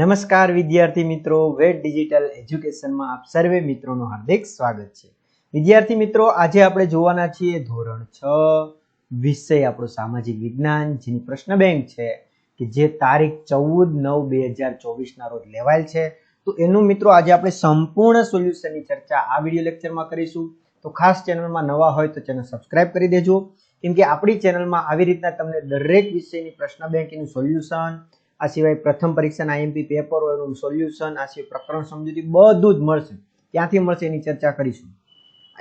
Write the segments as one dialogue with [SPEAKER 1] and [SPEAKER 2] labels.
[SPEAKER 1] નમસ્કાર વિદ્યાર્થી મિત્રો વેટ ડિજિટલ એજ્યુકેશનમાં આપ સર્વે મિત્રોનું હાર્દિક સ્વાગત છે. વિદ્યાર્થી મિત્રો, આજે આપણે જોવાના છીએ ધોરણ છ, વિષય આપણો સામાજિક વિજ્ઞાન, જેની પ્રશ્ન બેંક છે કે જે તારીખ ચૌદ નવ બે હજાર ચોવીસના રોજ લેવાયેલ છે. તો એનું મિત્રો, આજે આપણે સંપૂર્ણ સોલ્યુશનની ચર્ચા આ વીડિયો લેક્ચરમાં કરીશું. તો ખાસ ચેનલમાં નવા હોય તો ચેનલ સબસ્ક્રાઇબ કરી દેજો. કેમ કે આપણી ચેનલમાં આવી રીતના તમને દરેક વિષયની પ્રશ્ન બેંકનું સોલ્યુશન આ સિવાય પ્રથમ પરીક્ષાના આઈએમપી પેપર હોય, એનું સોલ્યુશન આ સિવાય પ્રકરણ સમજૂતી બધું જ મળશે. ક્યાંથી મળશે, એની ચર્ચા કરીશું.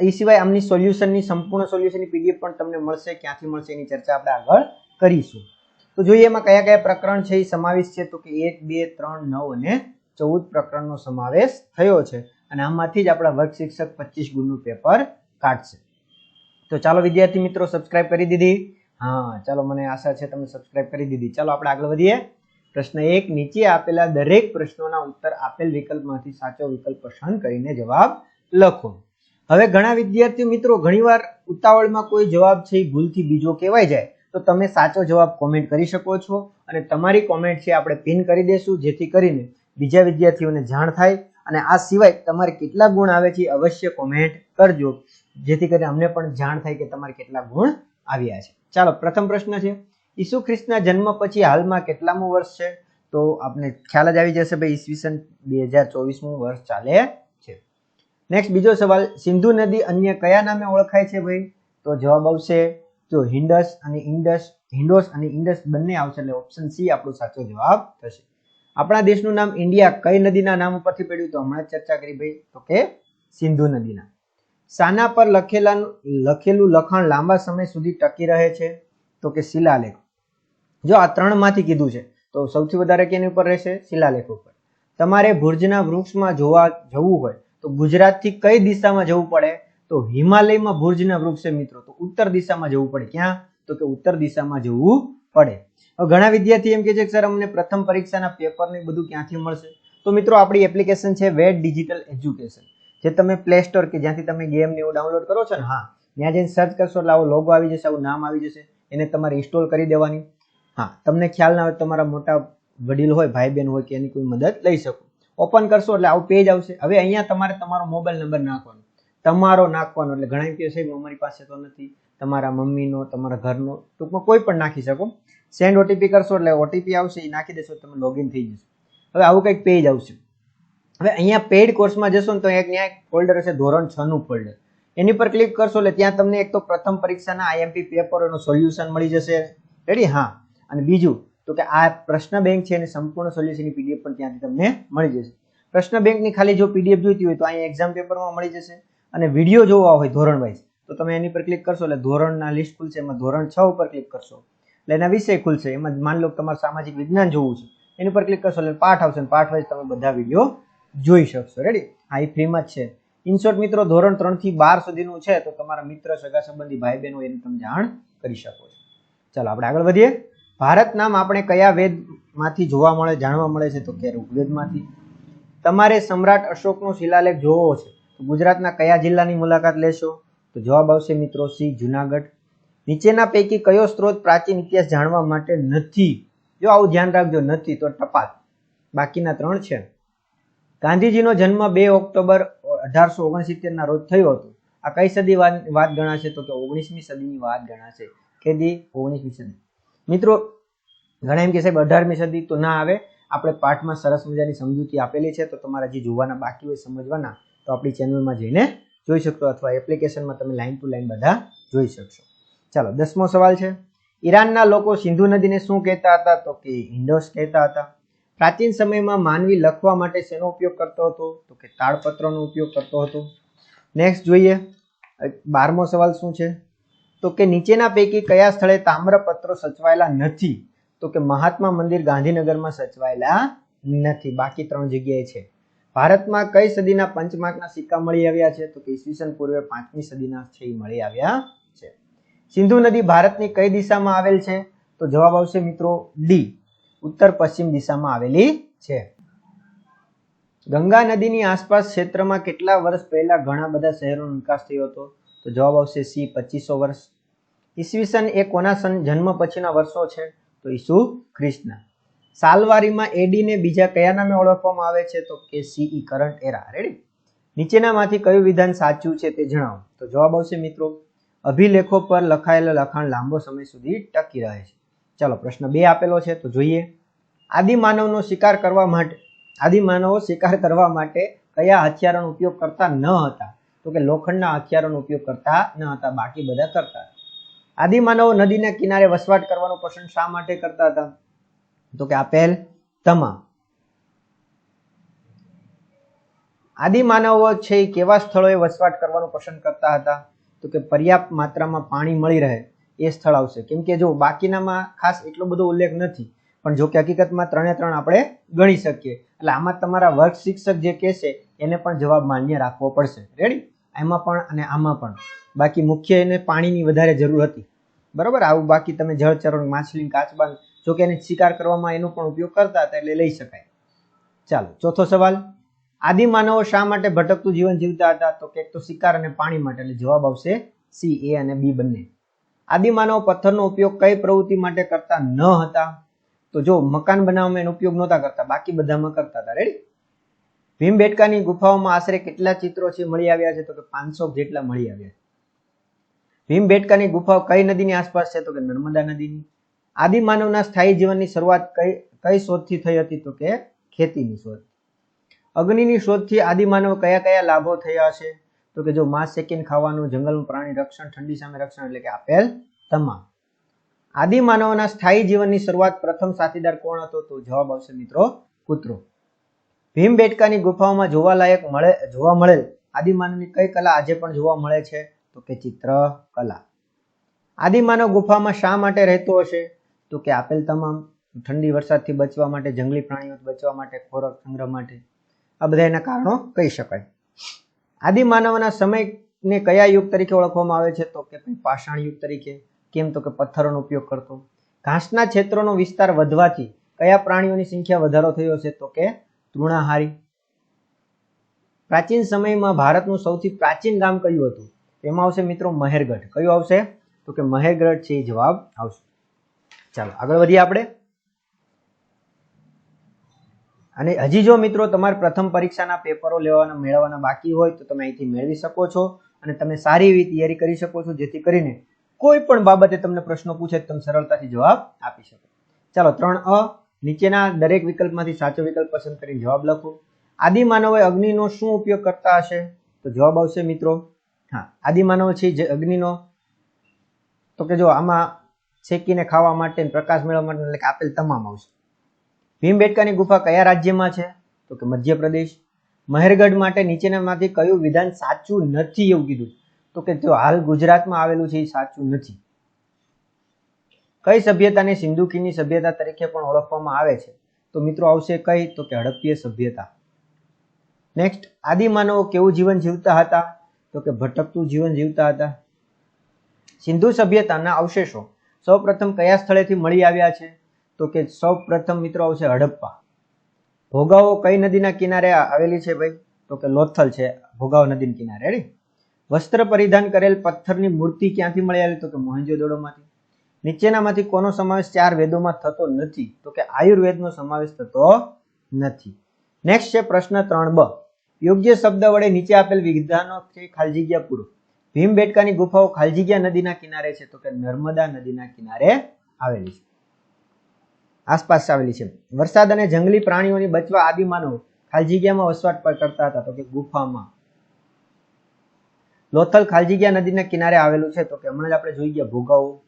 [SPEAKER 1] એ સિવાય આમની સોલ્યુશનની સંપૂર્ણ સોલ્યુશનની પીડીએફ પણ તમને મળશે ક્યાંથી મળશે, એની ચર્ચા આપણે આગળ કરીશું. તો જોઈએ એમાં કયા કયા પ્રકરણ છે, એ સમાવેશ છે, તો કે એક, બે, ત્રણ, નવ અને ચૌદ પ્રકરણનો સમાવેશ થયો છે. અને આમાંથી જ આપણા વર્ગ શિક્ષક પચીસ ગુણનું પેપર કાઢશે. તો ચાલો વિદ્યાર્થી મિત્રો સબસ્ક્રાઇબ કરી દીધી. હા, ચાલો, મને આશા છે તમે સબસ્ક્રાઇબ કરી દીધી. ચાલો, આપણે આગળ વધીએ. પ્રશ્ન એક, નીચે આપેલા દરેક પ્રશ્નોના ઉત્તર આપેલ વિકલ્પમાંથી સાચો વિકલ્પ પસંદ કરીને જવાબ લખો. હવે ઘણા વિદ્યાર્થી મિત્રો, ઘણીવાર ઉતાવળમાં કોઈ જવાબ છે એ ભૂલથી બીજો કહેવાય જાય. તો તમે સાચો જવાબ કોમેન્ટ કરી શકો છો અને તમારી કોમેન્ટ છે આપણે પિન કરી દેશું, જેથી કરીને બીજા વિદ્યાર્થીઓને જાણ થાય અને આ સિવાય તમારે કેટલા ગુણ આવે છે અવશ્ય કોમેન્ટ કરજો, જેથી કરીને અમને પણ જાણ થાય કે તમારે કેટલા ગુણ આવ્યા છે. ચાલો, પ્રથમ પ્રશ્ન છે. ઈસુ ખ્રિસ્તના જન્મ પછી હાલમાં કેટલામું વર્ષ છે? તો આપણે ખ્યાલ જ આવી જશે ભાઈ, ઈસવીસન બે હજાર ચોવીસમું વર્ષ ચાલે છે. નેક્સ્ટ બીજો સવાલ, સિંધુ નદી અન્ય કયા નામે ઓળખાય છે ભાઈ? તો જવાબ આવશે, જો હિન્ડસ અને ઇન્ડસ, હિન્ડોસ અને ઇન્ડસ બંને આવશે એટલે ઓપ્શન સી આપણો સાચો જવાબ થશે. આપણા દેશનું નામ ઇન્ડિયા કઈ નદીના નામ ઉપરથી પડ્યું તો હમણાં ચર્ચા કરી ભાઈ, તો કે સિંધુ નદીના. સાના પર લખેલા, લખેલું લખાણ લાંબા સમય સુધી ટકી રહે છે. તો કે શિલાલેખ. જો આ ત્રણમાંથી કીધું છે, તો સૌથી વધારે કેની ઉપર રહેશે? શિલાલેખ ઉપર. તમારે ભુજના વૃક્ષમાં જોવા જવું હોય, તો ગુજરાતથી કઈ દિશામાં જવું પડે? તો હિમાલયમાં ભુજના વૃક્ષ છે મિત્રો, તો ઉત્તર દિશામાં જવું પડે. ક્યાં? તો કે ઉત્તર દિશામાં જવું પડે. હવે ઘણા વિદ્યાર્થી એમ કે છે કે, સર, અમને પ્રથમ પરીક્ષાના પેપર ને બધું ક્યાંથી મળશે? તો મિત્રો, આપણી એપ્લિકેશન છે વેટ ડિજિટલ એજ્યુકેશન. જે તમે પ્લે સ્ટોર કે જ્યાંથી તમે ગેમ ને એવું ડાઉનલોડ કરો છો ને, હા, ત્યાં જઈને સર્ચ કરશો એટલે આવો લોગો આવી જશે, આવું નામ આવી જશે. એને તમારે ઇન્સ્ટોલ કરી દેવાની. હા, તમને ખ્યાલ ના હોય તમારા મોટા વડીલ હોય ભાઈ બહેન હોય કે એની કોઈ મદદ લઈ શકો. ઓપન કરશો એટલે આવું પેજ આવશે. હવે અહીંયા તમારે તમારો મોબાઈલ નંબર નાખવાનો. તમારો નાખવાનો એટલે ઘણા કે સાહેબ અમારી પાસે તો નથી. તમારા મમ્મીનો, તમારા ઘરનો ટૂંકમાં કોઈ પણ નાખી શકો. સેન્ડ ઓટીપી કરશો એટલે ઓટીપી આવશે, એ નાખી દેશો, તમે લોગિન થઈ જશે. હવે આવું કંઈક પેજ આવશે. હવે અહીંયા પેઇડ કોર્સમાં જશો ને તો એક ત્યાં ફોલ્ડર હશે, ધોરણ છ નું ફોલ્ડર એની પર ક્લિક કરશો એટલે ત્યાં તમને એક તો પ્રથમ પરીક્ષાના આઈએમપી પેપરનું સોલ્યુશન મળી જશે. રેડી હા. અને બીજું, તો કે આ પ્રશ્ન બેંક છે એની સંપૂર્ણ સોલ્યુશનની પીડીએફ પણ ત્યાંથી તમને મળી જશે. પ્રશ્ન બેંકની ખાલી જો પીડીએફ જોઈતી હોય તો અહીંયા એક્ઝામ પેપરમાં મળી જશે. અને વીડિયો જોવા હોય ધોરણ વાઇઝ તો તમે એની પર ક્લિક કરશો એટલે ધોરણના લિસ્ટ ખુલશે. એમાં ધોરણ છ ઉપર ક્લિક કરશો. એટલે એના વિષય ખુલશે. એમાં માન લો તમારે સામાજિક વિજ્ઞાન જોવું છે. એની પર ક્લિક કરશો એટલે પાઠ આવશે પાઠ વાઇઝ તમે બધા વીડિયો જોઈ શકશો. રેડી હા, એ ફ્રીમાં જ છે. ઇનશોર્ટ મિત્રો, ધોરણ ત્રણથી બાર સુધીનું છે, તો તમારા મિત્ર, સગા સંબંધી ભાઈ બહેનો એને તમે જાણ કરી શકો છો. ચાલો, આપણે આગળ વધીએ. ભારત નામ આપણે કયા વેદમાંથી જોવા મળે, જાણવા મળે છે? તો કે ઋગ્વેદમાંથી. તમારે સમ્રાટ અશોકનો શિલાલેખ જોવો છે. તો ગુજરાતના કયા જિલ્લાની મુલાકાત લેશો? તો જવાબ આવશે મિત્રો સી, જુનાગઢ. નીચેના પૈકી કયો સ્ત્રોત પ્રાચીન ઇતિહાસ જાણવા માટે નથી? જો આવું ધ્યાન રાખજો, નથી તો ટપાલ. બાકીના ત્રણ છે. ગાંધીજીનો જન્મ બે ઓક્ટોબર અઢારસો ઓગણસિત્તેર ના રોજ થયો હતો. આ કઈ સદી વાત ગણાશે તો કે ઓગણીસમી સદીની વાત ગણાશે. કેદી ઓગણીસમી સદી. મિત્રો, ઘણા એમ કે સાહેબ અઢારમી સદી તો ના આવે. આપણે પાઠમાં સરસ મજાની સમજૂતી આપેલી છે. તો તમારા જે જોવાના બાકી હોય સમજવાના, તો આપણી ચેનલમાં જઈને જોઈ શકશો અથવા એપ્લિકેશનમાં તમે લાઈન ટુ લાઈન બધા જોઈ શકશો. ચાલો, દસમો સવાલ છે. ઈરાનના લોકો સિંધુ નદીને શું કહેતા હતા? તો કે ઇન્ડોસ કહેતા હતા. પ્રાચીન સમયમાં માનવી લખવા માટે શેનો ઉપયોગ કરતો હતો? તો કે તાળપત્રનો ઉપયોગ કરતો હતો. નેક્સ્ટ જોઈએ. બારમો સવાલ શું છે? તો કે નીચેના પૈકી કયા સ્થળે તામ્રપત્રો સચવાયેલા નથી? તો કે મહાત્મા મંદિર ગાંધીનગરમાં સચવાયેલા નથી. બાકી ત્રણ જગ્યાએ છે. ભારતમાં કઈ સદીના પંચમાર્કના સિક્કા મળી આવ્યા છે? તો કે ઈસવીસન પૂર્વે પાંચમી સદીના છે મળી આવ્યા છે. સિંધુ નદી ભારતની કઈ દિશામાં આવેલ છે? તો જવાબ આવશે મિત્રો ડી. ઉત્તર પશ્ચિમ દિશામાં આવેલી છે. ગંગા નદીની આસપાસ ક્ષેત્રમાં કેટલા વર્ષ પહેલા ઘણા બધા શહેરોનો વિકાસ થયો હતો? તો જવાબ આવશે સી, પચીસો વર્ષ. ઈસવીસન એ કોના જન્મ પછીના વર્ષો છે? તો ઈસુ ખ્રિસ્તના. સાલવારીમાં એડીને બીજા કયા નામે ઓળખવામાં આવે છે? તો કે સીઈ કરંટ એરા. રેડી નીચેનામાંથી કયું વિધાન સાચું છે તે જણાવો. તો જવાબ આવશે મિત્રો, અભિલેખો પર લખાયેલો લખાણ લાંબો સમય સુધી ટકી રહે છે. ચાલો, પ્રશ્ન બે આપેલો છે, તો જોઈએ. આદિમાનવનો શિકાર કરવા માટે આદિમાનવો શિકાર કરવા માટે કયા હથિયારોનો ઉપયોગ કરતા ન હતા? તો કે લોખંડના હથિયારોનો ઉપયોગ કરતા ન હતા, બાકી બધા કરતા. આદિમાનવો નદીના કિનારે વસવાટ કરવાનું પસંદ શા માટે કરતા હતા? તો કે આપેલ તમામ. આદિમાનવો છે એ કેવા સ્થળોએ વસવાટ કરવાનું પસંદ કરતા હતા? તો કે પર્યાપ્ત માત્રામાં પાણી મળી રહે. એ સ્થળ આવશે. કેમ કે જો બાકીનામાં ખાસ એટલો બધો ઉલ્લેખ નથી, પણ જો કે હકીકતમાં ત્રણે ત્રણ આપણે ગણી શકીએ. એટલે આમાં તમારા વર્ગ શિક્ષક જે કહેશે, એને પણ જવાબ માન્ય રાખવો પડશે. રેડી એમાં પણ અને આમાં પણ. બાકી મુખ્ય એને પાણીની વધારે જરૂર હતી. બરાબર? આવું બાકી તમે જળચરણ માછલી, કાચબાન, જો કે એને શિકાર કરવામાં એનો પણ ઉપયોગ કરતા હતા એટલે લઈ શકાય. ચાલો, ચોથો સવાલ. આદિમાનવો શા માટે ભટકતું જીવન જીવતા હતા? તો કે તો શિકાર અને પાણી માટે, એટલે જવાબ આવશે સી, એ અને બી બંને. આદિમાનવો પથ્થરનો ઉપયોગ કઈ પ્રવૃત્તિ માટે કરતા ન હતા? તો જો મકાન બનાવવામાં એનો ઉપયોગ નહોતા કરતા, બાકી બધામાં કરતા હતા. રેડી ભીમબેટકાની ગુફાઓમાં આશરે કેટલા ચિત્રો છે મળી આવ્યા છે? તો કે પાંચસો જેટલા મળી આવ્યા છે. ભીમબેટકાની ગુફાઓ કઈ નદીની આસપાસ છે? તો કે નર્મદા નદીની. આદિમાનવના સ્થાયી જીવનની શરૂઆત કઈ કઈ શોધથી થઈ હતી? તો કે ખેતીની શોધ. અગ્નિની શોધથી આદિમાનવ કયા કયા લાભો થયા હશે તો કે જો માંસ શેકીને ખાવાનું, જંગલનું પ્રાણી રક્ષણ, ઠંડી સામે રક્ષણ એટલે કે આપેલ તમામ. આદિમાનવના સ્થાયી જીવનની શરૂઆત પ્રથમ સાથીદાર કોણ હતો? તો જવાબ આવશે મિત્રો કૂતરો. ભીમબેટકાની ગુફાઓમાં જોવાલાયક મળે, જોવા મળેલ આદિમાનવની કઈ કલા આજે પણ જોવા મળે છે? તો કે ચિત્રકલા આદિમાનવ ગુફામાં શા માટે રહેતો હશે? તો કે આપેલ તમામ. ઠંડી વરસાદથી બચવા માટે, જંગલી પ્રાણીઓ બચવા માટે, ખોરાક સંગ્રહ માટે. આ બધા એના કારણો કહી શકાય. આદિમાનવના સમયને કયા યુગ તરીકે ઓળખવામાં આવે છે? તો કે પાષાણ યુગ તરીકે, કેમ તો કે પથ્થરોનો ઉપયોગ કરતો. ઘાસના ક્ષેત્રોનો વિસ્તાર વધવાથી કયા પ્રાણીઓની સંખ્યા વધારો થયો છે? તો કે તૃણાહારી. પ્રાચીન સમયમાં ભારતનું સૌથી પ્રાચીન ગામ કયું હતું? એમાં આવશે મિત્રો મહેરગઢ. કયું આવશે? તો કે મહેરગઢ છે જવાબ આવશે. ચાલો આગળ વધીએ આપણે. અને હજી જો મિત્રો તમારે પ્રથમ પરીક્ષાના પેપરો લેવાના, મેળવવાના બાકી હોય તો તમે અહીંથી મેળવી શકો છો અને તમે સારી એવી તૈયારી કરી શકો છો, જેથી કરીને કોઈ પણ બાબતે તમને પ્રશ્નો પૂછે તમે સરળતાથી જવાબ આપી શકો. ચાલો, ત્રણ અ, નીચેના દરેક વિકલ્પમાંથી સાચો વિકલ્પ પસંદ કરીને જવાબ લખો. આદિમાનવે અગ્નિનો શું ઉપયોગ કરતા હશે? તો જવાબ આવશે મિત્રો, હા આદિમાનવ છે જે અગ્નિનો, તો કે જો આમાં શેકીને ખાવા માટે પ્રકાશ મેળવવા માટે એટલે કે આપેલ તમામ આવશે. ભીમબેટકાની ગુફા કયા રાજ્યમાં છે? તો કે મધ્યપ્રદેશ. મહેરગઢ માટે નીચેનામાંથી કયું વિધાન સાચું નથી એવું કીધું તો કે જો હાલ ગુજરાતમાં આવેલું છે એ સાચું નથી. કઈ સભ્યતાને સિંધુકીની સભ્યતા તરીકે પણ ઓળખવામાં આવે છે? તો મિત્રો આવશે કઈ? તો કે હડપ્પીય સભ્યતા. નેક્સ્ટ આદિમાનવો કેવું જીવન જીવતા હતા? તો કે ભટકતું જીવન જીવતા હતા. સિંધુ સભ્યતાના અવશેષો. સૌપ્રથમ કયા સ્થળેથી મળી આવ્યા છે? તો કે સૌ પ્રથમ મિત્રો આવશે હડપ્પા. ભોગાવો કઈ નદીના કિનારે આવેલી છે ભાઈ? તો કે લોથલ છે, ભોગાવો નદીના કિનારે. રેડી? વસ્ત્ર પરિધાન કરેલ પથ્થરની મૂર્તિ ક્યાંથી મળી આવેલી? તો કે મોહેંજો-દડોમાંથી નીચેનામાંથી કોનો સમાવેશ ચાર વેદોમાં થતો નથી? તો કે આયુર્વેદનો સમાવેશ થતો નથી. નેક્સ્ટ છે પ્રશ્ન ત્રણ બ. યોગ્ય શબ્દ વડે નીચે આપેલ વિધાનો છે ખાલી જગ્યા પૂરો. ભીમબેટકાની ગુફાઓ ખાલી જગ્યા નદીના કિનારે છે. તો કે નર્મદા નદીના કિનારે આવેલી છે. આસપાસ આવેલી છે. વરસાદ અને જંગલી પ્રાણીઓની બચવા આદિમાનવ ખાલી જગ્યામાં વસવાટ પર કરતા હતા, તો કે ગુફામાં. લોથલ ખાલજીગીયા નદીના કિનારે આવેલું છે, તો કે હમણાં જ આપણે જોઈ ગયા ભોગાવો.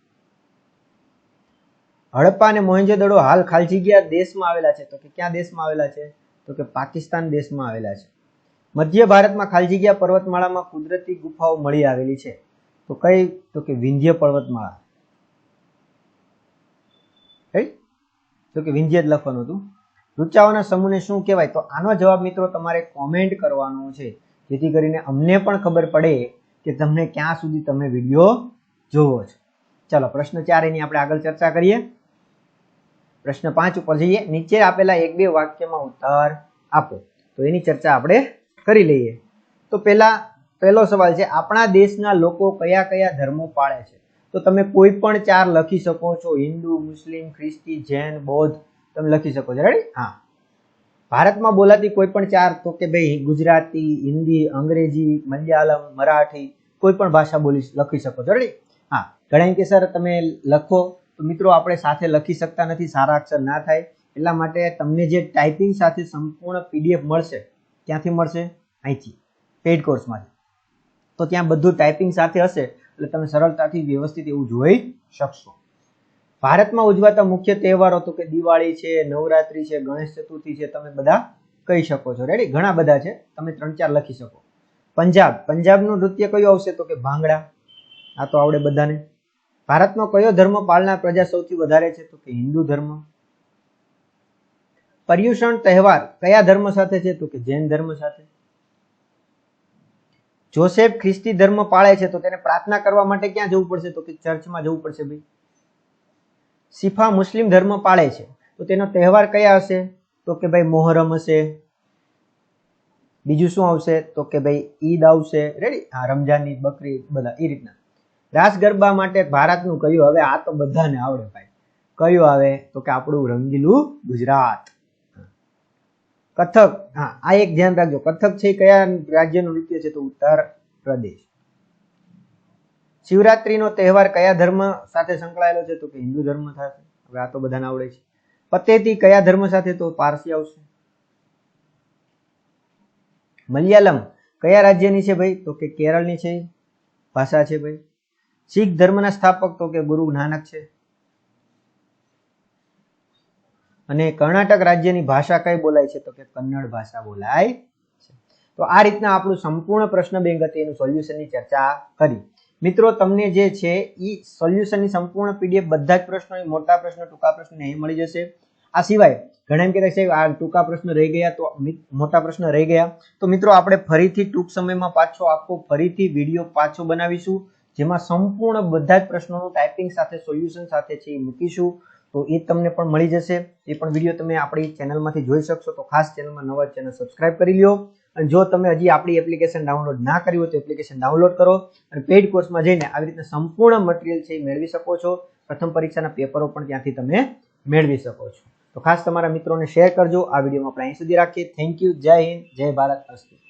[SPEAKER 1] હડપ્પા અને મોહેંજો-દડો હાલ ખાલજીગીયા દેશમાં આવેલા છે, તો કે ક્યાં દેશમાં આવેલા છે? તો કે પાકિસ્તાન દેશમાં આવેલા છે. મધ્ય ભારતમાં ખાલજીગીયા પર્વતમાળામાં કુદરતી ગુફાઓ મળી આવેલી છે. તો કઈ? તો કે વિંધ્ય પર્વતમાળા. તો કે વિંધ્યજ લખવાનું હતું. ઋચાઓના સમૂહને શું કહેવાય? તો આનો જવાબ મિત્રો તમારે કોમેન્ટ કરવાનો છે. જેથી કરીને અમને પણ ખબર પડે કે તમને ક્યાં સુધી તમે વીડિયો જોવો છો. ચાલો, પ્રશ્ન ચાર એની આપણે આગળ ચર્ચા કરીએ. પ્રશ્ન પાંચ ઉપર જઈએ. નીચે આપેલા એક બે વાક્યમાં ઉત્તર આપો. તો એની ચર્ચા આપણે કરી લઈએ. તો પહેલા, પહેલો સવાલ છે, આપણા દેશના લોકો કયા કયા ધર્મો પાળે છે? તો તમે કોઈ પણ ચાર લખી શકો છો. હિન્દુ, મુસ્લિમ, ખ્રિસ્તી, જૈન, બૌદ્ધ, તમે લખી શકો છો. રેડી હા. ભારતમાં બોલાતી કોઈ પણ ચાર, તો કે ભાઈ ગુજરાતી, હિન્દી, અંગ્રેજી, મલયાલમ, મરાઠી, કોઈ પણ ભાષા બોલી લખી શકો છો. રેડી હા. ઘણા કે, સર, તમે લખો. તો મિત્રો, આપણે સાથે લખી શકતા નથી. સારા અક્ષર ના થાય. એટલા માટે તમને જે ટાઈપિંગ સાથે સંપૂર્ણ પીડીએફ મળશે, ક્યાંથી મળશે? અહીંથી પેઇડ કોર્સમાંથી. તો ત્યાં બધું ટાઈપિંગ સાથે હશે. એટલે તમે સરળતાથી વ્યવસ્થિત એવું જોઈ શકશો. ભારતમાં ઉજવાતા મુખ્ય તહેવારો તો કે દિવાળી છે, નવરાત્રી છે, ગણેશ ચતુર્થી છે, તમે બધા કહી શકો છો. રેડી ઘણા બધા છે. તમે ત્રણ ચાર લખી શકો. પંજાબ. પંજાબનું નૃત્ય કયું આવશે તો કે ભાંગડા? આ તો આવડે બધાને. ભારતમાં કયો ધર્મ પાળનાર પ્રજા સૌથી વધારે છે તો કે હિન્દુ ધર્મ? પર્યુષણ તહેવાર કયા ધર્મ સાથે છે તો કે જૈન ધર્મ સાથે? જોસેફ ખ્રિસ્તી ધર્મ પાળે છે, તો તેને પ્રાર્થના કરવા માટે ક્યાં જવું પડશે? તો કે ચર્ચમાં જવું પડશે ભાઈ. સિફા મુસ્લિમ ધર્મ પાળે છે, તો તેનો તહેવાર કયા હશે? તો કે ભાઈ મોહરમ હશે. બીજું શું આવશે? તો કે ભાઈ ઈદ આવશે. રેડી હા રમજાન ઈદ, બકરી બધા એ રીતના. રાસ ગરબા માટે ભારતનું કયું હવે આ તો બધાને આવડે ભાઈ. કયું આવે તો કે આપણું રંગીલું ગુજરાત. કથક, હા, આ એક ધ્યાન રાખજો. કથક છે કયા રાજ્યનું નૃત્ય છે તો ઉત્તર પ્રદેશ. શિવરાત્રીનો તહેવાર કયા ધર્મ સાથે સંકળાયેલો છે તો કે હિન્દુ ધર્મ સાથે? હવે આ તો બધાને આવડે છે. પતેતી કયા ધર્મ સાથે તો પારસી આવશે? મલયાલમ કયા રાજ્યની છે ભાઈ? તો કે કેરળની છે. ભાષા છે ભાઈ. શીખ ધર્મના સ્થાપક તો કે ગુરુ નાનક છે. અને કર્ણાટક રાજ્યની ભાષા કઈ બોલાય છે? તો કે કન્નડ ભાષા બોલાય છે. તો આ રીતના આપણું સંપૂર્ણ પ્રશ્ન બેંક હતી, એનું સોલ્યુશનની ચર્ચા કરી. મિત્રો, તમને જે છે એ સોલ્યુશનની સંપૂર્ણ પીડીએફ બધા જ પ્રશ્નો મોટા પ્રશ્નો, ટૂંકા પ્રશ્નો અહીં મળી જશે. આ સિવાય ઘણા એમ કહેતા છે, આ ટૂંકા પ્રશ્ન રહી ગયા તો મોટા પ્રશ્ન રહી ગયા. તો મિત્રો, આપણે ફરીથી ટૂંક સમયમાં પાછો આખો ફરીથી વીડિયો પાછો બનાવીશું, જેમાં સંપૂર્ણ બધા જ પ્રશ્નોનું ટાઈપિંગ સાથે સોલ્યુશન સાથે છે એ મૂકીશું. તો એ તમને પણ મળી જશે. એ પણ વીડિયો તમે આપણી ચેનલમાંથી જોઈ શકશો તો ખાસ ચેનલમાં નવા ચેનલ સબસ્ક્રાઇબ કરી લો અને જો તમે હજી આપણી એપ્લિકેશન ડાઉનલોડ ના કરી હોય તો એપ્લિકેશન ડાઉનલોડ કરો અને પેઇડ કોર્સમાં જઈને આવી રીતે સંપૂર્ણ મટીરિયલ છે એ મેળવી શકો છો. પ્રથમ પરીક્ષાના પેપરો પણ ત્યાંથી તમે મેળવી શકો છો. તો ખાસ તમારા મિત્રોને શેર કરજો. આ વિડીયોમાં આપણે અહીં સુધી રાખીએ. થેન્ક યુ જય હિન્દ. જય ભારત. અસ્તુ.